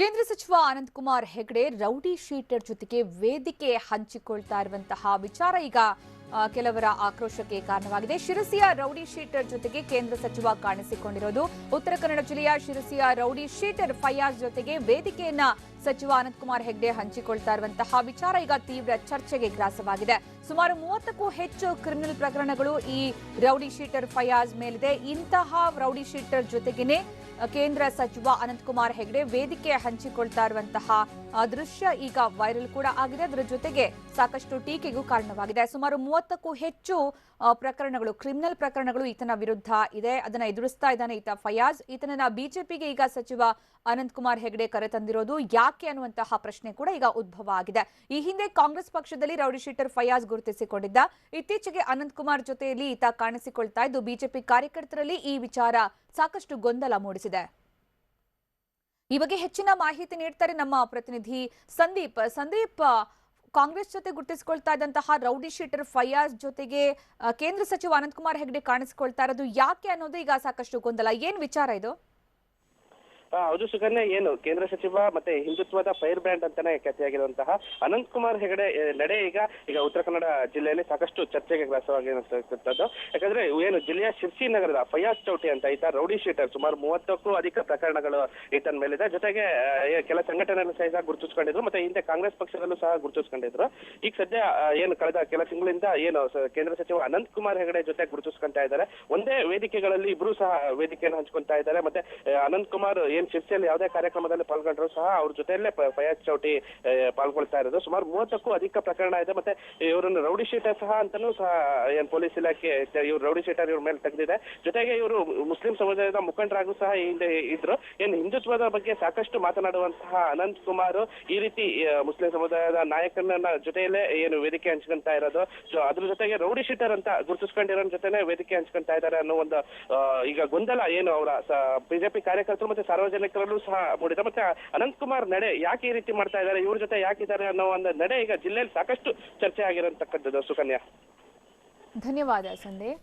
ಕೇಂದ್ರ ಸಚಿವ Ananthkumar Hegde rowdy sheeter ಜೊತೆಗೆ ವೇದಿಕೆ ಹಂಚಿಕೊಳ್ತಾ ಇರುವಂತಹ ವಿಚಾರ ಈಗ ಕೆಲವರ ಆಕ್ರೋಶಕ್ಕೆ ಕಾರಣವಾಗಿದೆ. ಶಿರಸಿಯ ರೌಡಿ ಶೀಟರ್ ಜೊತೆಗೆ ಕೇಂದ್ರ ಸಚಿವ ಕಾಣಿಸಿಕೊಂಡಿರೋದು. ಉತ್ತರ ಕನ್ನಡ ಜಿಲ್ಲೆಯ ಶಿರಸಿಯ ರೌಡಿ ಶೀಟರ್ ಫಯಾಜ್ ಜೊತೆಗೆ ವೇದಿಕೆಯನ್ನ ಸಚಿವ ಅನಂತಕುಮಾರ್ ಹೆಗ್ಡೆ ಹಂಚಿಕೊಳ್ತಾ ಇರುವಂತಹ ವಿಚಾರ ಈಗ ತೀವ್ರ ಚರ್ಚೆಗೆ ಗ್ರಾಸವಾಗಿದೆ. ಸುಮಾರು ಮೂವತ್ತಕ್ಕೂ ಹೆಚ್ಚು ಕ್ರಿಮಿನಲ್ ಪ್ರಕರಣಗಳು ಈ ರೌಡಿ ಶೀಟರ್ ಫಯಾಜ್ ಮೇಲಿದೆ. ಇಂತಹ ರೌಡಿ ಶೀಟರ್ ಜೊತೆಗೇನೆ ಕೇಂದ್ರ ಸಚಿವ ಅನಂತಕುಮಾರ್ ಹೆಗಡೆ ವೇದಿಕೆ ಹಂಚಿಕೊಳ್ತಾ ಇರುವಂತಹ ದೃಶ್ಯ ಈಗ ವೈರಲ್ ಕೂಡ ಆಗಿದೆ. ಅದರ ಜೊತೆಗೆ ಸಾಕಷ್ಟು ಟೀಕೆಗೂ ಕಾರಣವಾಗಿದೆ. ಸುಮಾರು ಮೂವತ್ತಕ್ಕೂ ಹೆಚ್ಚು ಪ್ರಕರಣಗಳು, ಕ್ರಿಮಿನಲ್ ಪ್ರಕರಣಗಳು ಈತನ ವಿರುದ್ಧ ಇದೆ. ಅದನ್ನ ಎದುರಿಸ್ತಾ ಇದ್ದಾನೆ ಈತ ಫಯಾಜ್. ಈತನನ್ನ ಬಿಜೆಪಿಗೆ ಈಗ ಸಚಿವ ಅನಂತಕುಮಾರ್ ಹೆಗಡೆ ಕರೆತಂದಿರೋದು ಯಾಕೆ ಅನ್ನುವಂತಹ ಪ್ರಶ್ನೆ ಕೂಡ ಈಗ ಉದ್ಭವ ಆಗಿದೆ. ಈ ಹಿಂದೆ ಕಾಂಗ್ರೆಸ್ ಪಕ್ಷದಲ್ಲಿ ರೌಡಿ ಶೀಟರ್ ಫಯಾಜ್ ಗುರುತಿಸಿಕೊಂಡಿದ್ದ. ಇತ್ತೀಚೆಗೆ ಅನಂತಕುಮಾರ್ ಜೊತೆಯಲ್ಲಿ ಈತ ಕಾಣಿಸಿಕೊಳ್ತಾ ಇದ್ದು, ಬಿಜೆಪಿ ಕಾರ್ಯಕರ್ತರಲ್ಲಿ ಈ ವಿಚಾರ ಸಾಕಷ್ಟು ಗೊಂದಲ ಮೂಡಿಸಿದೆ. ಈ ಬಗ್ಗೆ ಹೆಚ್ಚಿನ ಮಾಹಿತಿ ನೀಡ್ತಾರೆ ನಮ್ಮ ಪ್ರತಿನಿಧಿ ಸಂದೀಪ್. ಸಂದೀಪ್, ಕಾಂಗ್ರೆಸ್ ಜೊತೆ ಗುರುತಿಸಿಕೊಳ್ತಾ ಇದ್ದಂತಹ ರೌಡಿ ಶೀಟರ್ ಫಯಾಜ್ ಜೊತೆಗೆ ಕೇಂದ್ರ ಸಚಿವ ಅನಂತಕುಮಾರ್ ಹೆಗಡೆ ಕಾಣಿಸಿಕೊಳ್ತಾ ಇರೋದು ಯಾಕೆ ಅನ್ನೋದು ಈಗ ಸಾಕಷ್ಟು ಗೊಂದಲ. ಏನ್ ವಿಚಾರ ಇದು? ಹೌದು ಸುಕನ್ಯಾ ಏನು ಕೇಂದ್ರ ಸಚಿವ ಮತ್ತೆ ಹಿಂದುತ್ವದ ಫೈರ್ ಬ್ರ್ಯಾಂಡ್ ಅಂತಾನೆ ಖ್ಯಾತಿಯಾಗಿರುವಂತಹ ಅನಂತ್ ಕುಮಾರ್ ಹೆಗಡೆ ನಡೆ ಈಗ ಈಗ ಉತ್ತರ ಕನ್ನಡ ಜಿಲ್ಲೆಯಲ್ಲಿ ಸಾಕಷ್ಟು ಚರ್ಚೆಗೆ ಗ್ರಾಸವಾಗಿರುವಂತದ್ದು ಯಾಕಂದ್ರೆ ಏನು ಜಿಲ್ಲೆಯ ಶಿರ್ಸಿ ನಗರದ ಫಯಾಜ್ ಚೌಟಿ ಅಂತ ಈತ ರೌಡಿ ಶೀಟರ್, ಸುಮಾರು ಮೂವತ್ತಕ್ಕೂ ಅಧಿಕ ಪ್ರಕರಣಗಳು ಈತನ ಮೇಲಿದೆ. ಜೊತೆಗೆ ಕೆಲ ಸಂಘಟನೆಗಳು ಸಹ ಗುರುತಿಸ್ಕೊಂಡಿದ್ರು, ಮತ್ತೆ ಹಿಂದೆ ಕಾಂಗ್ರೆಸ್ ಪಕ್ಷದಲ್ಲೂ ಸಹ ಗುರುತಿಸ್ಕೊಂಡಿದ್ರು. ಈಗ ಸದ್ಯ ಏನು ಕಳೆದ ಕೆಲ ತಿಂಗಳಿಂದ ಏನು ಕೇಂದ್ರ ಸಚಿವ ಅನಂತ್ ಕುಮಾರ್ ಹೆಗಡೆ ಜೊತೆ ಗುರುತಿಸ್ಕೊಂತ ಇದ್ದಾರೆ. ಒಂದೇ ವೇದಿಕೆಗಳಲ್ಲಿ ಇಬ್ರು ಸಹ ವೇದಿಕೆಯನ್ನು ಹಂಚ್ಕೊಂತ ಇದ್ದಾರೆ. ಮತ್ತೆ ಅನಂತ್ ಕುಮಾರ್ ಏನ್ ಶಿರ್ಸಿಯಲ್ಲಿ ಯಾವುದೇ ಕಾರ್ಯಕ್ರಮದಲ್ಲಿ ಪಾಲ್ಗೊಂಡ್ರು ಸಹ ಅವ್ರ ಜೊತೆಯಲ್ಲೇ ಫಯಾಜ್ ಚೌಟಿ ಪಾಲ್ಗೊಳ್ತಾ ಇರೋದು. ಸುಮಾರು ಮೂವತ್ತಕ್ಕೂ ಅಧಿಕ ಪ್ರಕರಣ ಇದೆ. ಮತ್ತೆ ಇವರನ್ನು ರೌಡಿ ಶೀಟರ್ ಸಹ ಅಂತಾನೂ ಸಹ ಏನ್ ಪೊಲೀಸ್ ಇಲಾಖೆ, ಇವ್ರು ರೌಡಿ ಶೀಟರ್ ಇವ್ರ ಮೇಲೆ ತೆಗೆದಿದೆ. ಜೊತೆಗೆ ಇವರು ಮುಸ್ಲಿಂ ಸಮುದಾಯದ ಮುಖಂಡರಾಗೂ ಸಹ ಹಿಂದೆ ಇದ್ರು. ಏನ್ ಹಿಂದುತ್ವದ ಬಗ್ಗೆ ಸಾಕಷ್ಟು ಮಾತನಾಡುವಂತಹ ಅನಂತ್ ಕುಮಾರ್ ಈ ರೀತಿ ಮುಸ್ಲಿಂ ಸಮುದಾಯದ ನಾಯಕನ ಜೊತೆಯಲ್ಲೇ ಏನು ವೇದಿಕೆ ಹಂಚ್ಕೊಂತಾ ಇರೋದು. ಅದ್ರ ಜೊತೆಗೆ ರೌಡಿ ಶೀಟರ್ ಅಂತ ಗುರುತಿಸ್ಕೊಂಡಿರೋ ಜೊತೆನೆ ವೇದಿಕೆ ಹಂಚ್ಕೊಂತಾ ಇದ್ದಾರೆ ಅನ್ನೋ ಒಂದು ಈಗ ಗೊಂದಲ ಏನು ಅವರ ಬಿಜೆಪಿ ಕಾರ್ಯಕರ್ತರು ಮತ್ತೆ ಸಾರ್ವಜನಿಕರಲ್ಲೂ ಸಹ ಮೂಡಿದೆ. ಮತ್ತೆ ಅನಂತ್ ಕುಮಾರ್ ನಡೆ ಯಾಕೆ ಈ ರೀತಿ ಮಾಡ್ತಾ ಇದ್ದಾರೆ? ಇವ್ರ ಜೊತೆ ಯಾಕಿದ್ದಾರೆ ಅನ್ನೋ ಒಂದು ನಡೆ ಈಗ ಜಿಲ್ಲೆಯಲ್ಲಿ ಸಾಕಷ್ಟು ಚರ್ಚೆ ಆಗಿರತಕ್ಕಂಥದ್ದು. ಸುಕನ್ಯಾ. ಧನ್ಯವಾದ ಸಂದೀಪ್